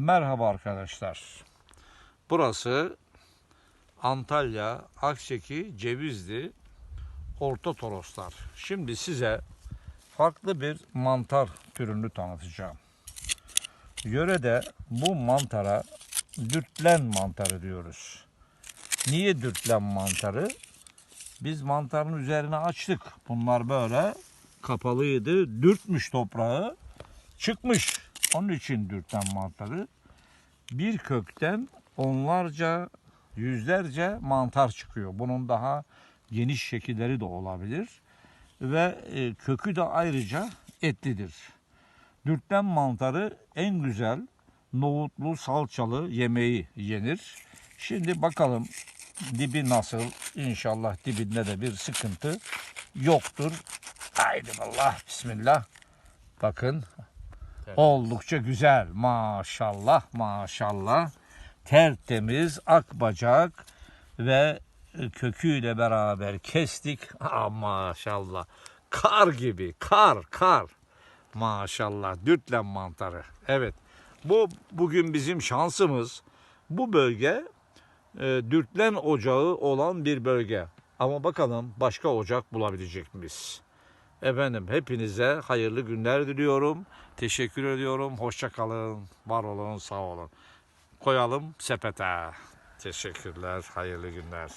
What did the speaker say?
Merhaba arkadaşlar. Burası Antalya, Akçeki, Cevizli, Orta Toroslar. Şimdi size farklı bir mantar türünü tanıtacağım. Yörede bu mantara dürtlen mantarı diyoruz. Niye dürtlen mantarı? Biz mantarın üzerine açtık. Bunlar böyle kapalıydı. Dürtmüş toprağı. Çıkmış. Onun için dürten mantarı. Bir kökten onlarca, yüzlerce mantar çıkıyor. Bunun daha geniş şekilleri de olabilir. Ve e, kökü de ayrıca etlidir. Dürten mantarı en güzel nohutlu salçalı yemeği yenir. Şimdi bakalım dibi nasıl? İnşallah dibinde de bir sıkıntı yoktur. Haydi Allah bismillah. Bakın oldukça güzel maşallah maşallah. Tertemiz akbacak ve köküyle beraber kestik. Ah, maşallah. Kar gibi kar kar. Maşallah dürtlen mantarı. Evet bu bugün bizim şansımız. Bu bölge e, dürtlen ocağı olan bir bölge. Ama bakalım başka ocak bulabilecek miyiz? Efendim hepinize hayırlı günler diliyorum. Teşekkür ediyorum. Hoşça kalın. Var olun, sağ olun. Koyalım sepete. Teşekkürler. Hayırlı günler.